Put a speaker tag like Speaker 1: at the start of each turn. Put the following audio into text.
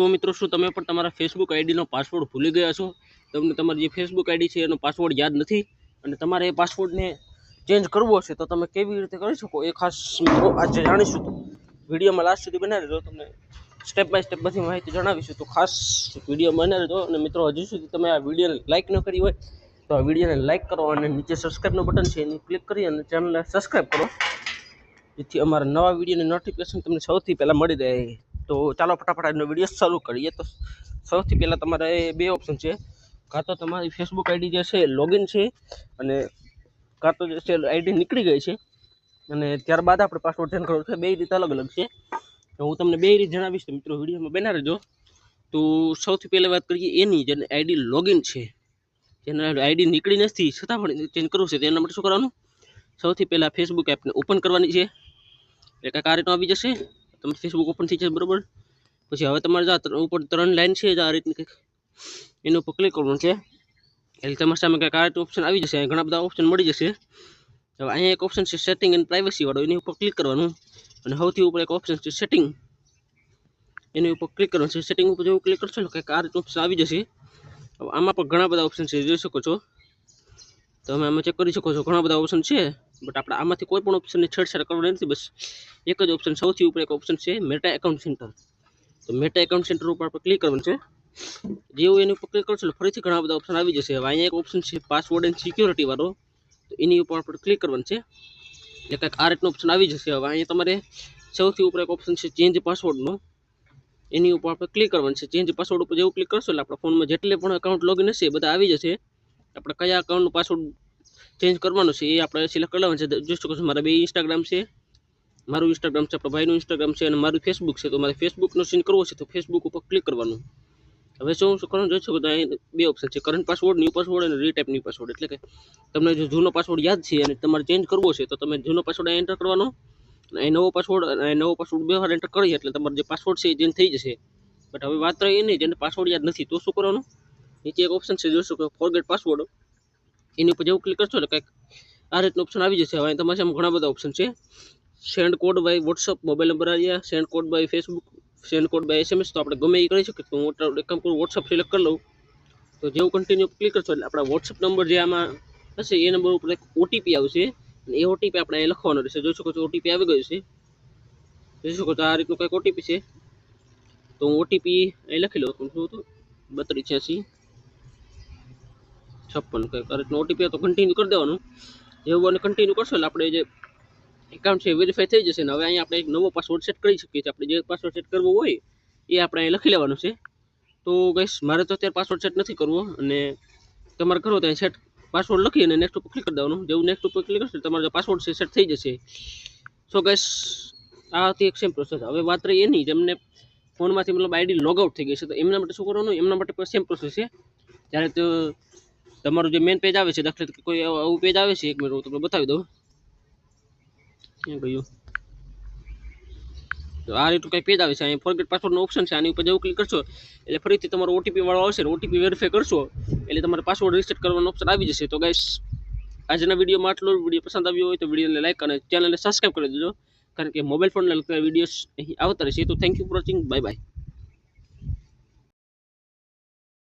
Speaker 1: તો મિત્રો શું, તમે પણ તમારા ફેસબુક આઈડીનો પાસવર્ડ ભૂલી ગયા છો? તમને તમારી જે ફેસબુક આઈડી છે, એનો પાસવર્ડ યાદ નથી અને તમારે એ પાસવર્ડને ચેન્જ કરવો હશે તો તમે કેવી રીતે કરી શકો? એ ખાસ મિત્રો આજે જાણીશું તો. વિડીયોમાં લાસ્ટ સુધી બનાવી દો તમને સ્ટેપ બાય સ્ટેપ બધી માહિતી જણાવીશું તો ખાસ વીડિયો બનાવી દો અને મિત્રો હજુ સુધી તમે આ વિડીયોને લાઇક ન કરી હોય, તો આ વિડીયોને લાઇક કરો અને નીચે સબસ્ક્રાઈબનું બટન છે, એની ક્લિક કરી અને ચેનલને સબસ્ક્રાઈબ કરો. જેથી અમારા નવા વિડીયોની નોટિફિકેશન તમને સૌથી પહેલાં મળી રહે. તો ચાલો ફટાફટ આજનો વીડિયો શરૂ કરીએ. તો સૌથી પહેલાં તમારે બે ઓપ્શન છે. કાં તો તમારી ફેસબુક આઈડી જે છે લોગિન છે અને કાં તો જે છે આઈડી નીકળી ગઈ છે. અને ત્યારબાદ આપણે પાસવર્ડ ચેન્જ કરવો છે. બે રીતે અલગ અલગ છે. તો હું તમને બે રીતે જણાવીશ તો મિત્રો વિડીયોમાં બના રહેજો. તો સૌથી પહેલાં વાત કરીએ એની જેને આઈડી લોગિન છે. જેને આઈડી નીકળી નથી, છતાં પણ ચેન્જ કરવું છે તેના માટે શું કરવાનું? સૌથી પહેલાં ફેસબુક એપને ઓપન કરવાની છે. એટલે કાંઈક આ આવી જશે. તમે ફેસબુક ઓપન થઈ જશે, બરાબર? પછી હવે તમારે જો ઉપર ત્રણ લાઈન છે આ રીતની કંઈક, એના ઉપર ક્લિક કરવાનું છે. એટલે તમારી સામે કંઈક આ ઓપ્શન આવી જશે ઘણા બધા ઓપ્શન મળી જશે. હવે અહીંયા એક ઓપ્શન છે સેટિંગ એન્ડ પ્રાઇવસીવાળો એની ઉપર ક્લિક કરવાનું. અને સૌથી ઉપર એક ઓપ્શન છે સેટિંગ એની ઉપર ક્લિક કરવાનું છે. સેટિંગ ઉપર જેવું ક્લિક કરશો ને કંઈક આ રીતનું ઓપ્શન આવી જશે. હવે આમાં પણ ઘણા બધા ઓપ્શન છે, જોઈ શકો છો. તમે આમાં ચેક કરી શકો છો. ઘણા બધા ઓપ્શન છે બટ આપણે આમાંથી કોઈ પણ ઓપ્શનની છેડછાડ કરવાની નથી. બસ એક જ ઓપ્શન સૌથી ઉપર એક ઓપ્શન છે મેટા એકાઉન્ટ સેન્ટર તો મેટા એકાઉન્ટ સેન્ટર ઉપર આપણે ક્લિક કરવાનું છે. જેવું એની ઉપર ક્લિક કરશો એટલે ફરીથી ઘણા બધા ઓપ્શન આવી જશે. હવે અહીંયા એક ઓપ્શન છે પાસવર્ડ એન્ડ સિક્યોરિટી વાળો. તો એની ઉપર આપણે ક્લિક કરવાનું છે. એટલે કંઈક આ રીતનો ઓપ્શન આવી જશે. હવે અહીંયા તમારે સૌથી ઉપર એક ઓપ્શન છે ચેન્જ પાસવર્ડનો એની ઉપર આપણે ક્લિક કરવાનું છે. ચેન્જ પાસવર્ડ ઉપર જેવું ક્લિક કરશો એટલે આપણા ફોનમાં જેટલે પણ એકાઉન્ટ લોગિન હશે બધા આવી જશે. આપણે કયા અકાઉન્ટનું પાસવર્ડ ચેન્જ કરવાનું છે એ આપણે સિલેક્ટ કરી છે. જોઈ શકો છો, મારા બે ઇન્સ્ટાગ્રામ છે, મારું ઇન્સ્ટાગ્રામ છે, આપણા ભાઈનું ઇન્સ્ટાગ્રામ છે અને મારું ફેસબુક છે. તો મારે ફેસબુકનો ચેન્જ કરવો છે, તો ફેસબુક ઉપર ક્લિક કરવાનું. હવે શું શું કરવાનું? જોઈ શકો તો અહીં બે ઓપ્શન છે. કરંટ પાસવર્ડ ન્યૂ પાસવર્ડ અને રીટાઈપ ન્યૂ પાસવર્ડ એટલે કે તમને જો જૂનો પાસવર્ડ યાદ છે અને તમારે ચેન્જ કરવો છે, તો તમે જૂનો પાસવર્ડ એન્ટર કરવાનો અને નવો પાસવર્ડ અને નવો પાસવર્ડ બે વાર એન્ટર કરીએ એટલે તમારો જે પાસવર્ડ છે એ ચેન્જ થઈ જશે. બટ હવે વાત રહી નહીં, જેને પાસવર્ડ યાદ નથી, તો શું કરવાનું? નીચે એક ઓપ્શન છે જોઈ શકો ફોરગેટ પાસવર્ડ એની ઉપર જેવું ક્લિક કરશો એટલે કંઈક આ રીતનું ઓપ્શન આવી જશે. હવે તમારી સામે ઘણા બધા ઓપ્શન છે. Send code by WhatsApp mobile number આવ્યા send code by Facebook send code by SMS તો આપણે ગમે એ કરી શકીએ. તો હું એક કામ કરું વોટ્સઅપ સિલેક્ટ કરી લઉં. તો જેવું કન્ટિન્યુ ક્લિક કરશો એટલે આપણા વોટ્સઅપ નંબર જે આમાં હશે, એ નંબર ઉપર એક ઓટીપી આવશે. અને એ ઓટીપી આપણે અહીં લખવાનો રહેશે. જોઈ શકો છો ઓટીપી આવી ગયો છે. જોઈ શકો છો, આ રીતનું કંઈક ઓટીપી છે. તો હું ઓટીપી અહીં લખી લઉં શું હતું? બત્રીસ છ્યાસી. છપ્પન કંઈક રીતનું ઓટીપી તો કન્ટિન્યુ કરી દેવાનું. જેવું અને કન્ટિન્યુ કરશો એટલે આપણે જે એકાઉન્ટ છે વેરીફાઈ થઈ જશે ને હવે અહીંયા આપણે એક નવો પાસવર્ડ સેટ કરી શકીએ છીએ. આપણે જે પાસવર્ડ સેટ કરવો હોય એ આપણે અહીં લખી લેવાનું છે. તો ગઈશ મારે તો અત્યારે પાસવર્ડ સેટ નથી કરવો અને તમારે કરો તો સેટ પાસવર્ડ લખી અને નેક્સ્ટ ઉપર ક્લિક કરી દેવાનું. જેવું નેક્સ્ટ ઉપર ક્લિક કરશે તમારો જે પાસવર્ડ છે સેટ થઈ જશે. સો ગઈશ આ હતી એક સેમ પ્રોસેસ હવે વાત રહી એની જેમને ફોનમાંથી મતલબ આઈડી લોગઆઉટ થઈ ગઈ છે. તો એમના માટે શું કરવાનું? એમના માટે પણ સેમ પ્રોસેસ છે. જ્યારે તો તમારું જે મેન પેજ આવે છે, દાખલા તરીકે કોઈ આવું પેજ આવે છે? એક મિનિટ હું તમને બતાવી દઉં. એ ગયું તો આ રીતનું કંઈ પેજ આવે છે. અહીં ફોરગેટ પાસવર્ડનો ઓપ્શન છે. આની ઉપર જેવું ક્લિક કરશો, એટલે ફરીથી તમારો ઓટીપી વાળો આવશે ઓટીપી વેરીફાઈ કરશો, એટલે તમારે પાસવર્ડ રિસેટ કરવાનો ઓપ્શન આવી જશે. તો ગાઈસ આજના વિડીયોમાં આટલો વીડિયો પસંદ આવ્યો હોય તો વિડીયોને લાઈક અને ચેનલને સબસ્ક્રાઈબ કરી દેજો, કારણ કે મોબાઈલ ફોનને લગતા વિડીયોઝ અહીં આવતા રહેશે. તો thank you for watching bye bye